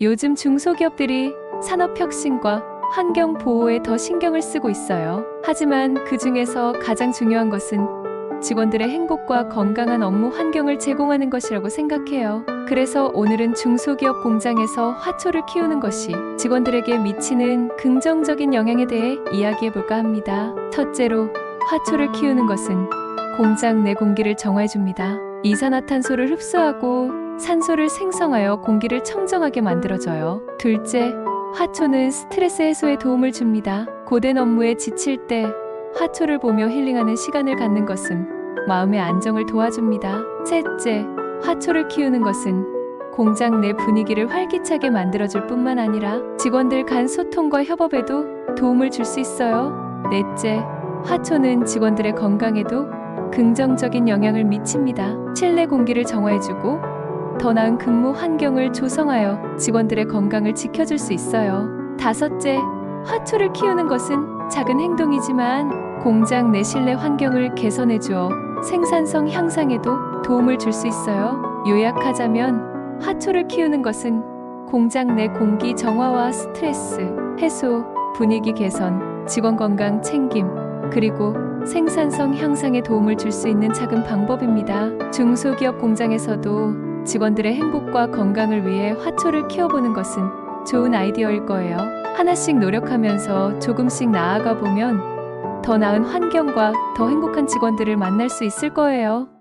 요즘 중소기업들이 산업 혁신과 환경 보호에 더 신경을 쓰고 있어요. 하지만 그 중에서 가장 중요한 것은 직원들의 행복과 건강한 업무 환경을 제공하는 것이라고 생각해요. 그래서 오늘은 중소기업 공장에서 화초를 키우는 것이 직원들에게 미치는 긍정적인 영향에 대해 이야기해 볼까 합니다. 첫째로, 화초를 키우는 것은 공장 내 공기를 정화해 줍니다. 이산화탄소를 흡수하고 산소를 생성하여 공기를 청정하게 만들어줘요. 둘째, 화초는 스트레스 해소에 도움을 줍니다. 고된 업무에 지칠 때 화초를 보며 힐링하는 시간을 갖는 것은 마음의 안정을 도와줍니다. 셋째, 화초를 키우는 것은 공장 내 분위기를 활기차게 만들어줄 뿐만 아니라 직원들 간 소통과 협업에도 도움을 줄 수 있어요. 넷째, 화초는 직원들의 건강에도 긍정적인 영향을 미칩니다. 실내 공기를 정화해주고 더 나은 근무 환경을 조성하여 직원들의 건강을 지켜줄 수 있어요. 다섯째, 화초를 키우는 것은 작은 행동이지만 공장 내 실내 환경을 개선해 주어 생산성 향상에도 도움을 줄 수 있어요. 요약하자면 화초를 키우는 것은 공장 내 공기 정화와 스트레스 해소, 분위기 개선, 직원 건강 챙김, 그리고 생산성 향상에 도움을 줄 수 있는 작은 방법입니다. 중소기업 공장에서도 직원들의 행복과 건강을 위해 화초를 키워보는 것은 좋은 아이디어일 거예요. 하나씩 노력하면서 조금씩 나아가 보면 더 나은 환경과 더 행복한 직원들을 만날 수 있을 거예요.